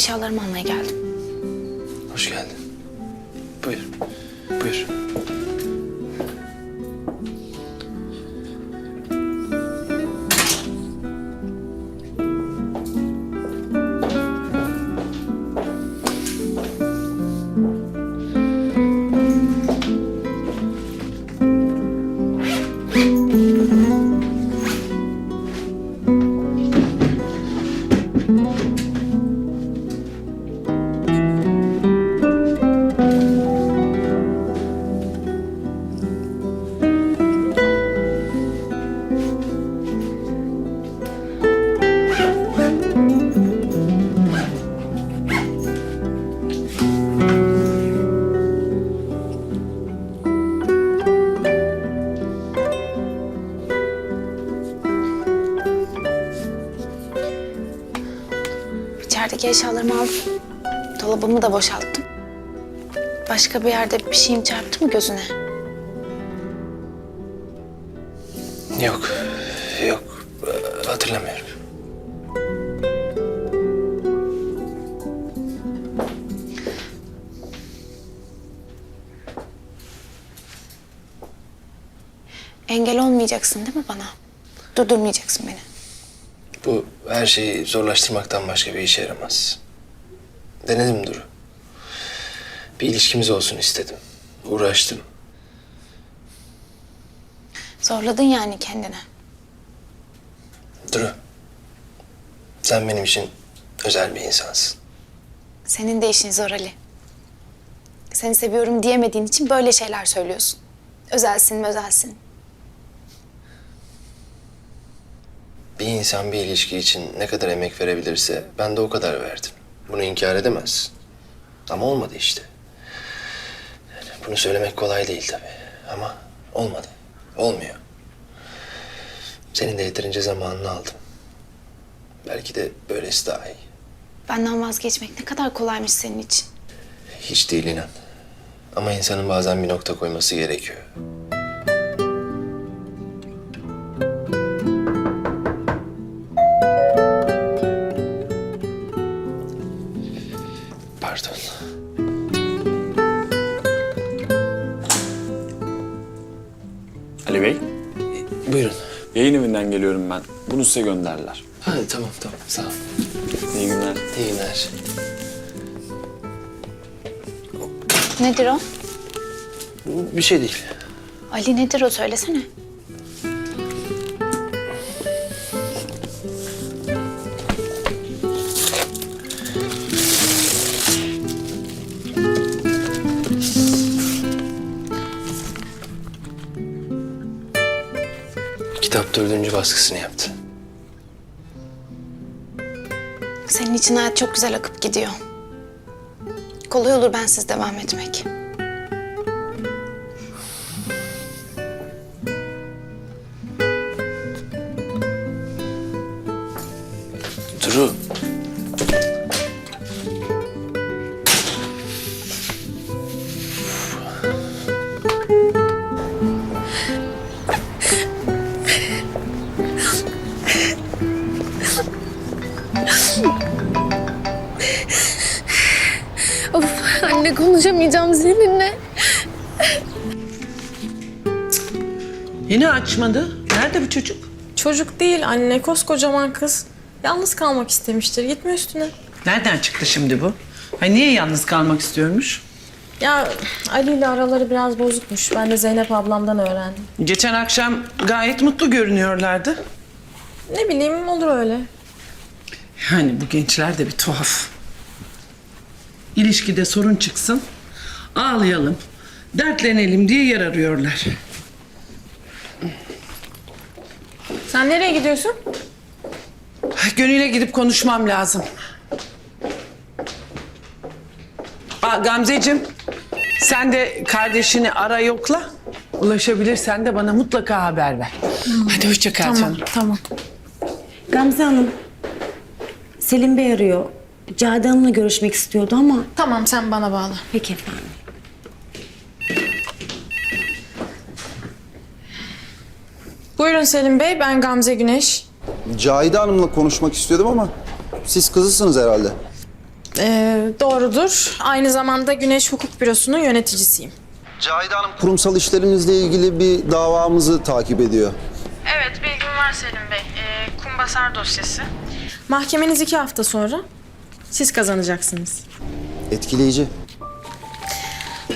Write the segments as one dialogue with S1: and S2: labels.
S1: Eşyalarımı almaya geldim.
S2: Hoş geldin.
S1: İçerideki eşyalarımı aldım. Dolabımı da boşalttım. Başka bir yerde bir şeyim çarptı mı gözüne?
S2: Yok. Yok. Hatırlamıyorum.
S1: Engel olmayacaksın değil mi bana? Durdurmayacaksın beni.
S2: Her şeyi zorlaştırmaktan başka bir işe yaramaz. Denedim Duru. Bir ilişkimiz olsun istedim. Uğraştım.
S1: Zorladın yani kendini.
S2: Duru. Sen benim için özel bir insansın.
S1: Senin de işin zor Ali. Seni seviyorum diyemediğin için böyle şeyler söylüyorsun. Özelsin özelsin.
S2: Bir insan bir ilişki için ne kadar emek verebilirse ben de o kadar verdim. Bunu inkar edemez. Ama olmadı işte. Yani bunu söylemek kolay değil tabii. Ama olmadı. Olmuyor. Senin de yeterince zamanını aldım. Belki de böylesi daha iyi.
S1: Benden vazgeçmek ne kadar kolaymış senin için.
S2: Hiç değil inan. Ama insanın bazen bir nokta koyması gerekiyor.
S3: Geliyorum ben. Bunu size gönderdiler.
S2: Ha, tamam tamam sağ ol.
S3: İyi günler.
S2: İyi günler.
S1: Nedir o?
S2: Bir şey değil.
S1: Ali nedir o söylesene.
S2: Baskısını yaptı.
S1: Senin için hayat çok güzel akıp gidiyor. Kolay olur bensiz devam etmek.
S4: Anne konuşamayacağım seninle.
S5: Yine açmadı. Nerede bu çocuk?
S4: Çocuk değil anne koskocaman kız. Yalnız kalmak istemiştir. Gitme üstüne.
S5: Nereden çıktı şimdi bu? Ay niye yalnız kalmak istiyormuş?
S4: Ya Ali ile araları biraz bozukmuş. Ben de Zeynep ablamdan öğrendim.
S5: Geçen akşam gayet mutlu görünüyorlardı.
S4: Ne bileyim olur öyle.
S5: Yani bu gençler de bir tuhaf. İlişkide sorun çıksın, ağlayalım, dertlenelim diye yer arıyorlar.
S4: Sen nereye gidiyorsun?
S5: Ay, Gönül'e gidip konuşmam lazım. Aa, Gamzeciğim, sen de kardeşini ara yokla. Ulaşabilirsen de bana mutlaka haber ver. Hadi hoşça kal canım.
S4: tamam.
S6: Gamze Hanım, Selim Bey arıyor. Cade Hanım'la görüşmek istiyordu ama...
S4: Tamam sen bana bağla.
S6: Peki efendim.
S4: Buyurun Selim Bey, ben Gamze Güneş.
S7: Cahide Hanım'la konuşmak istiyordum ama siz kızısınız herhalde.
S4: Ee, doğrudur. Aynı zamanda Güneş Hukuk Bürosu'nun yöneticisiyim.
S7: Cahide Hanım kurumsal işlerinizle ilgili bir davamızı takip ediyor.
S4: Evet, bilgim var Selim Bey. Ee, Kumbasar dosyası. Mahkemeniz iki hafta sonra. Siz kazanacaksınız.
S7: Etkileyici.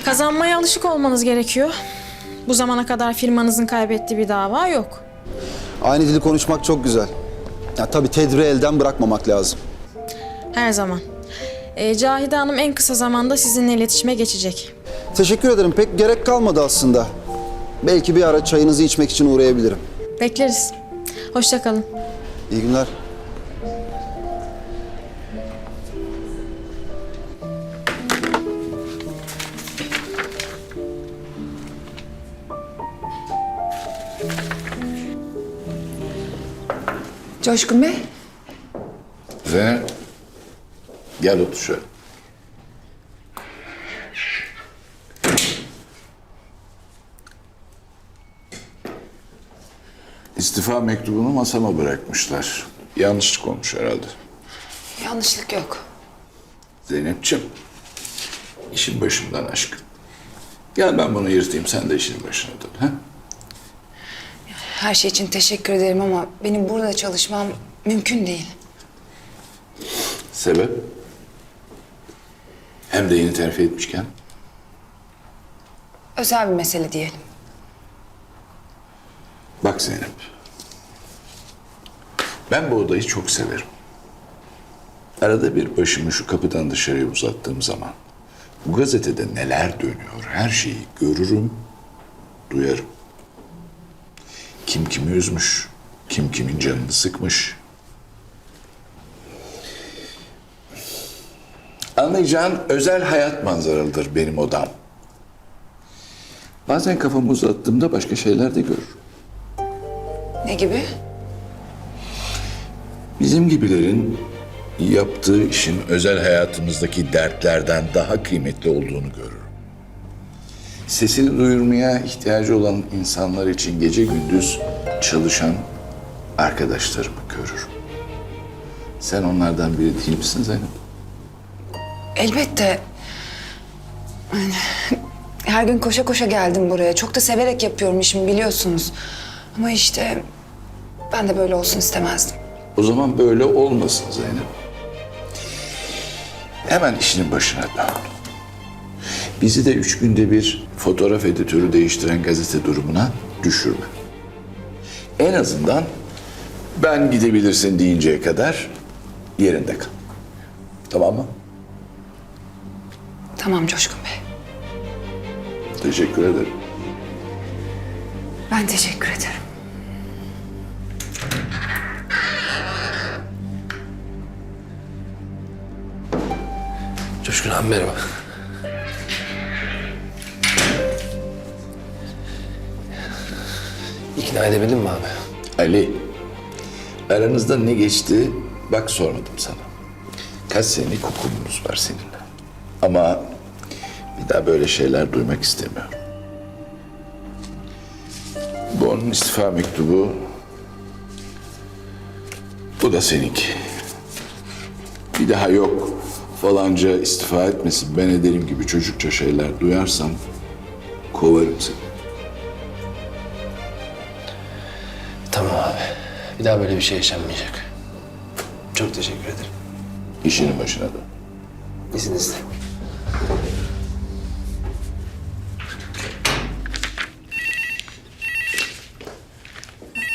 S4: Kazanmaya alışık olmanız gerekiyor. Bu zamana kadar firmanızın kaybettiği bir dava yok.
S7: Aynı dili konuşmak çok güzel. Ya tabii tedbiri elden bırakmamak lazım.
S4: Her zaman. Ee, Cahide Hanım en kısa zamanda sizinle iletişime geçecek.
S7: Teşekkür ederim. Pek gerek kalmadı aslında. Belki bir ara çayınızı içmek için uğrayabilirim.
S4: Bekleriz. Hoşça kalın.
S7: İyi günler.
S8: Coşkun Bey,
S9: Zeynep. Gel otur şöyle. İstifa mektubunu masama bırakmışlar. Yanlışlık olmuş herhalde.
S8: yanlışlık yok.
S9: Zeynep'ciğim, işin başımdan aşkın. Gel ben bunu yırtayım, sen de işin başına dön. Ha?
S8: Her şey için teşekkür ederim ama benim burada çalışmam mümkün değil.
S9: Sebep? Hem de yeni terfi etmişken.
S8: Özel bir mesele diyelim.
S9: Bak Zeynep. Ben bu odayı çok severim. Arada bir başımı şu kapıdan dışarıya uzattığım zaman bu gazetede neler dönüyor her şeyi görürüm, duyarım. Kim kimi üzmüş, kim kimin canını sıkmış. Anlayacağın özel hayat manzaralıdır benim odam. Bazen kafamı uzattığımda başka şeyler de görürüm.
S8: Ne gibi?
S9: Bizim gibilerin yaptığı işin özel hayatımızdaki dertlerden daha kıymetli olduğunu görürüm. Sesini duyurmaya ihtiyacı olan insanlar için gece gündüz çalışan arkadaşlarımı görürüm. Sen onlardan biri değil misin Zeynep?
S8: Elbette. Yani her gün koşa koşa geldim buraya. Çok da severek yapıyorum işimi biliyorsunuz. Ama işte ben de böyle olsun istemezdim.
S9: O zaman böyle olmasın Zeynep. Hemen işinin başına dön. Bizi de üç günde bir fotoğraf editörü değiştiren gazete durumuna düşürme. En azından ben gidebilirsin deyinceye kadar yerinde kal. Tamam mı?
S8: Tamam Coşkun Bey.
S9: Teşekkür ederim.
S8: Ben teşekkür ederim.
S2: Coşkun abi merhaba. İkna edebildin mi abi?
S9: Ali, aranızda ne geçti bak sormadım sana. Kaç senelik hukukumuz var seninle. Ama bir daha böyle şeyler duymak istemiyorum. Bu onun istifa mektubu. Bu da seninki. Bir daha yok falanca istifa etmesin ben ederim gibi çocukça şeyler duyarsam kovarım seni.
S2: Bir daha böyle bir şey yaşanmayacak. Çok teşekkür ederim.
S9: İşinin başına dön.
S2: İzninizle.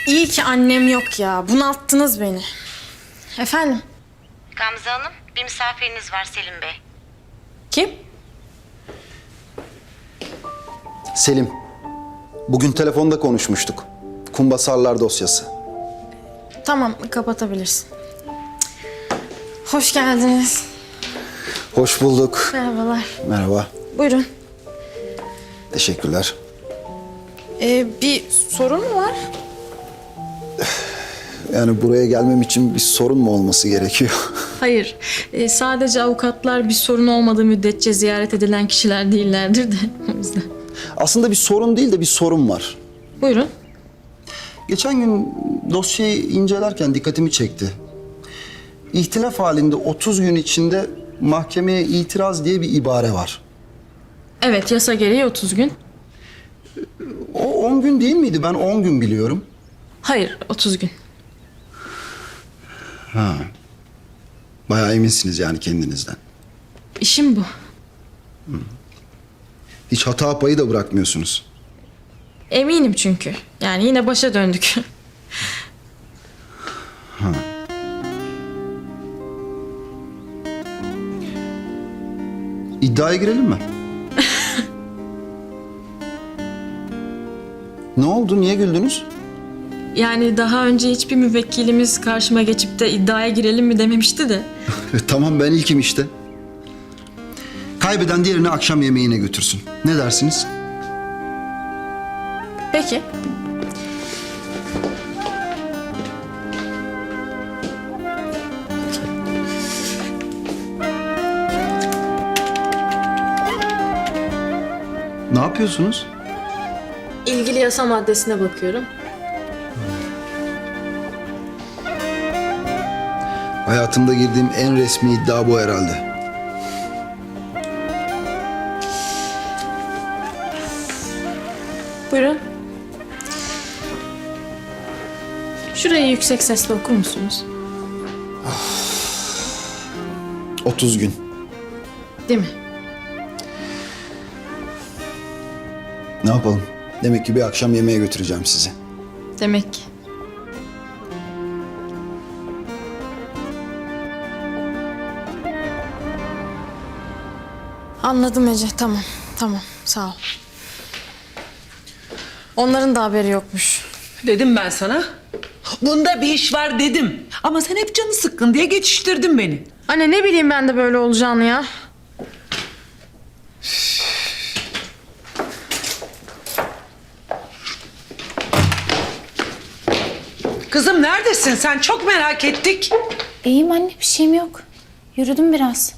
S4: İyi ki annem yok ya. Bunalttınız beni. Efendim?
S10: Gamze Hanım, bir misafiriniz var Selim Bey.
S4: Kim?
S7: Selim. Bugün telefonda konuşmuştuk. Kumbasarlar dosyası.
S4: Tamam, kapatabilirsin. Hoş geldiniz.
S7: Hoş bulduk.
S4: Merhabalar.
S7: Merhaba.
S4: Buyurun.
S7: Teşekkürler.
S4: Ee, bir sorun mu var?
S7: Yani buraya gelmem için bir sorun mu olması gerekiyor?
S4: Hayır. Ee, sadece avukatlar bir sorun olmadığı müddetçe ziyaret edilen kişiler değillerdir de o yüzden.
S7: Aslında bir sorun değil de bir sorun var.
S4: Buyurun.
S7: Geçen gün dosyayı incelerken dikkatimi çekti. İhtilaf halinde 30 gün içinde mahkemeye itiraz diye bir ibare var.
S4: Evet yasa gereği 30 gün.
S7: O 10 gün değil miydi? Ben 10 gün biliyorum.
S4: Hayır 30 gün.
S7: Bayağı eminsiniz yani kendinizden.
S4: İşim bu.
S7: Hiç hata payı da bırakmıyorsunuz.
S4: Eminim çünkü. Yani yine başa döndük.
S7: İddiaya girelim mi? ne oldu? Niye güldünüz?
S4: Yani daha önce hiçbir müvekkilimiz karşıma geçip de iddiaya girelim mi dememişti de.
S7: tamam ben ilkim işte. Kaybeden diğerini akşam yemeğine götürsün. Ne dersiniz?
S4: Peki.
S7: Ne yapıyorsunuz?
S4: İlgili yasa maddesine bakıyorum.
S7: Hayatımda girdiğim en resmi iddia bu herhalde.
S4: Şurayı yüksek sesle okur musunuz?
S7: 30 gün.
S4: Değil mi?
S7: Ne yapalım? Demek ki bir akşam yemeğe götüreceğim sizi.
S4: Demek ki. Anladım Ece. Tamam. Tamam. Sağ ol. Onların da haberi yokmuş.
S5: Dedim ben sana. Bunda bir iş var dedim. Ama sen hep canı sıkkın diye geçiştirdin beni.
S4: Anne ne bileyim ben de böyle olacağını ya.
S5: Kızım neredesin sen? Çok merak ettik.
S1: İyiyim anne bir şeyim yok. Yürüdüm biraz.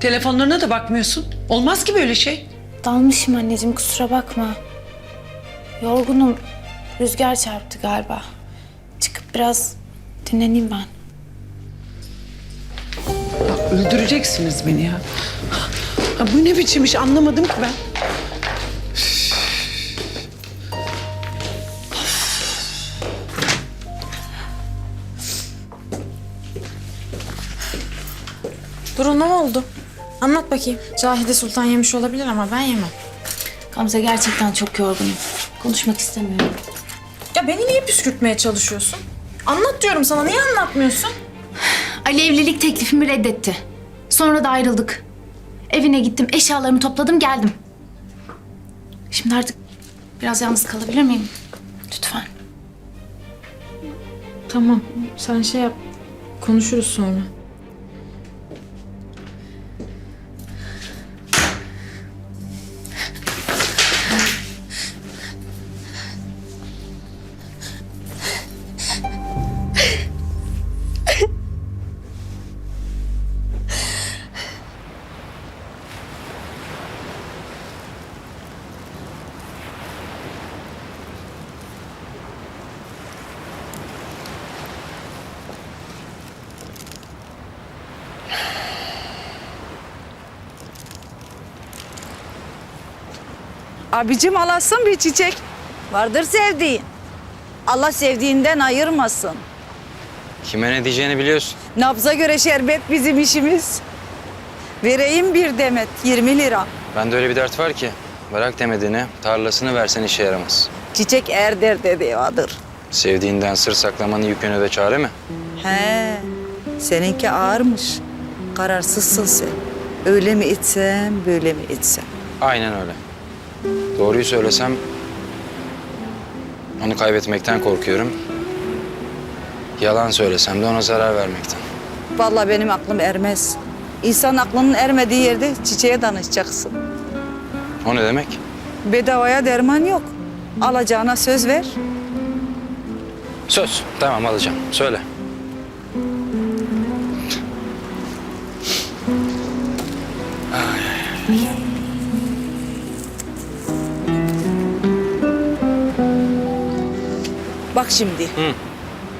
S5: Telefonlarına da bakmıyorsun. Olmaz ki böyle şey.
S1: Dalmışım anneciğim kusura bakma. Yorgunum. Rüzgar çarptı galiba. Çıkıp biraz dinleneyim ben.
S5: Ya öldüreceksiniz beni ya. ya. Bu ne biçim iş anlamadım ki ben.
S4: Durun ne oldu? Anlat bakayım. Cahide Sultan yemiş olabilir ama ben yemem.
S1: Gamze gerçekten çok yorgunum. Konuşmak istemiyorum.
S4: Ya beni niye püskürtmeye çalışıyorsun? Anlat diyorum sana. Niye anlatmıyorsun?
S1: Ali evlilik teklifimi reddetti. Sonra da ayrıldık. Evine gittim, eşyalarımı topladım, geldim. Şimdi artık biraz yalnız kalabilir miyim? Lütfen.
S4: Tamam. Sen şey yap. Konuşuruz sonra.
S11: Abicim alasın bir çiçek. Vardır sevdiğin. Allah sevdiğinden ayırmasın.
S12: Kime ne diyeceğini biliyorsun.
S11: Nabza göre şerbet bizim işimiz. Vereyim bir demet 20 lira.
S12: Bende öyle bir dert var ki. Bırak demediğini, tarlasını versen işe yaramaz.
S11: Çiçek er derde devadır.
S12: Sevdiğinden sır saklamanın yükünü de çare mi?
S11: He, seninki ağırmış. Kararsızsın sen. Öyle mi içsem, böyle mi içsem?
S12: Aynen öyle. Doğruyu söylesem... Onu kaybetmekten korkuyorum. Yalan söylesem de ona zarar vermekten.
S11: Vallahi benim aklım ermez. İnsan aklının ermediği yerde çiçeğe danışacaksın.
S12: O ne demek?
S11: Bedavaya derman yok. Alacağına söz ver.
S12: Söz. Tamam alacağım. Söyle.
S11: Bak şimdi.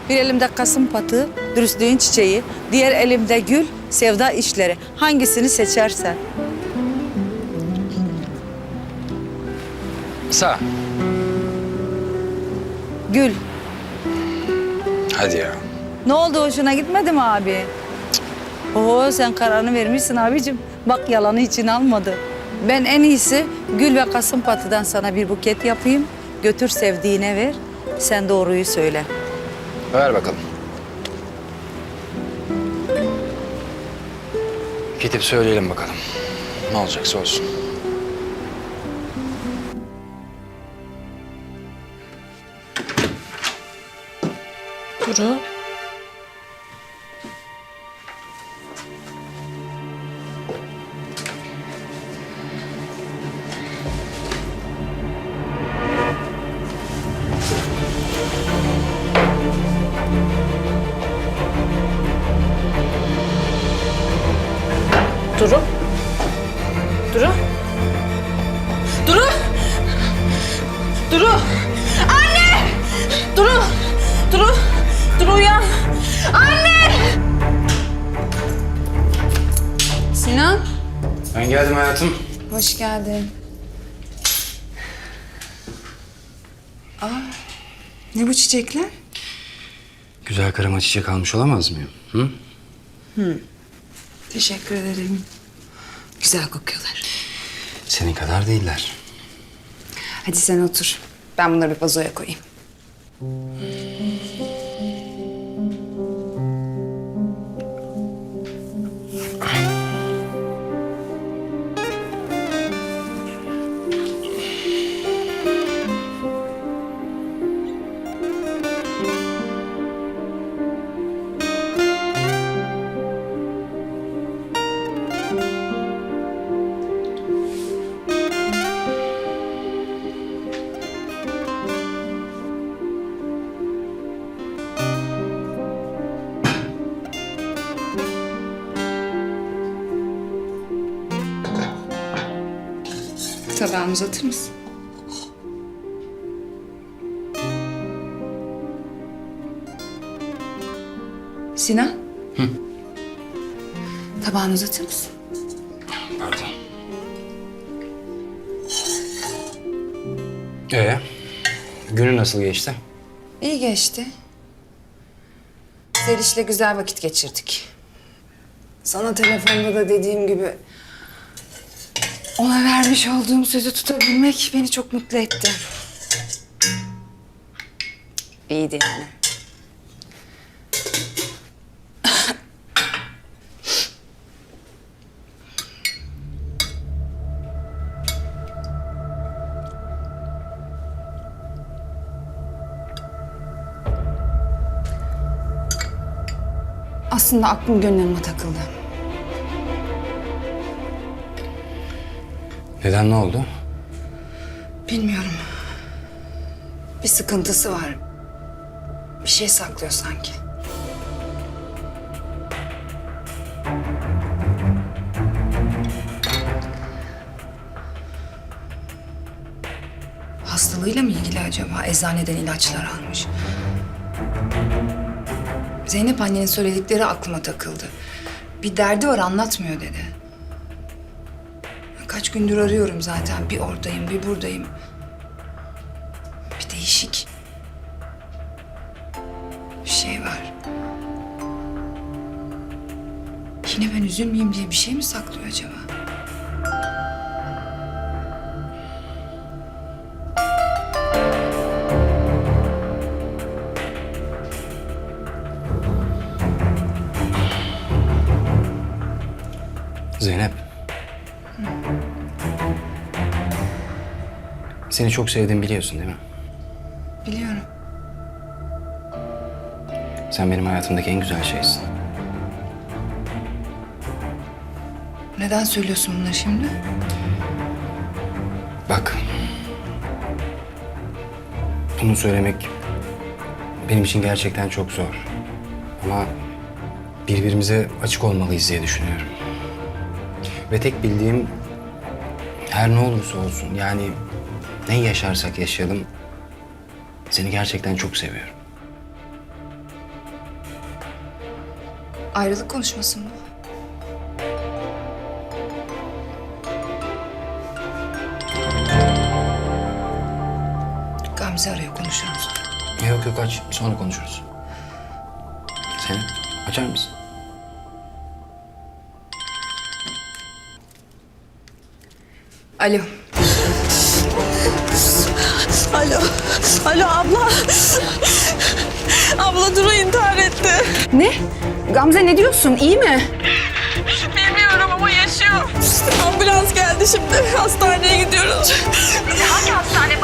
S11: Bir elimde kasım patı, dürüstlüğün çiçeği. Diğer elimde gül, sevda işleri. Hangisini seçersen.
S12: Sağ.
S11: Gül.
S12: Hadi ya.
S11: Ne oldu hoşuna gitmedi mi abi? Oo sen kararını vermişsin abicim. Bak yalanı için almadı. Ben en iyisi gül ve kasım patıdan sana bir buket yapayım. Götür sevdiğine ver. Sen doğruyu söyle.
S12: Ver bakalım. Gidip söyleyelim bakalım. Ne olacaksa olsun.
S4: Duru. Duru.
S12: Ben geldim hayatım.
S8: hoş geldin. Aa, ne bu çiçekler?
S12: Güzel karıma çiçek almış olamaz mıyım? Hı?
S8: Teşekkür ederim. Güzel kokuyorlar.
S12: Senin kadar değiller.
S8: Hadi sen otur. Ben bunları bir vazoya koyayım. Uzatır mısın? Sinan? Hı? Tabağını uzatır mısın?
S12: Pardon. Ee, günü nasıl geçti?
S8: İyi geçti. Zeliş'le güzel vakit geçirdik. Sana telefonda da dediğim gibi... ...ona vermiş olduğum sözü tutabilmek beni çok mutlu etti. İyiydi yani. Aslında aklım gönlüme takıldı.
S12: Neden ne oldu?
S8: Bilmiyorum. Bir sıkıntısı var. Bir şey saklıyor sanki. Hastalığıyla mı ilgili acaba? Eczaneden ilaçlar almış. Zeynep annenin söyledikleri aklıma takıldı. Bir derdi var anlatmıyor dedi. Gündür arıyorum zaten. Bir oradayım, bir buradayım. Bir değişik. Bir şey var. Yine ben üzülmeyeyim diye bir şey mi saklıyor acaba?
S12: Seni çok sevdiğimi biliyorsun değil mi?
S8: Biliyorum.
S12: Sen benim hayatımdaki en güzel şeysin.
S8: Neden söylüyorsun bunları şimdi?
S12: Bak. Bunu söylemek benim için gerçekten çok zor. Ama birbirimize açık olmalıyız diye düşünüyorum. Ve tek bildiğim her ne olursa olsun yani ne yaşarsak yaşayalım seni gerçekten çok seviyorum.
S8: Ayrılık konuşması mı? Gamze arıyor konuşuyoruz.
S12: Yok yok aç sonra konuşuruz. Sen açar mısın?
S8: Alo.
S4: Alo. Alo abla. Abla Duru intihar etti.
S8: Ne? Gamze ne diyorsun? İyi mi?
S4: Bilmiyorum ama yaşıyor. Ambulans geldi şimdi. Hastaneye gidiyoruz.
S10: Hangi hastane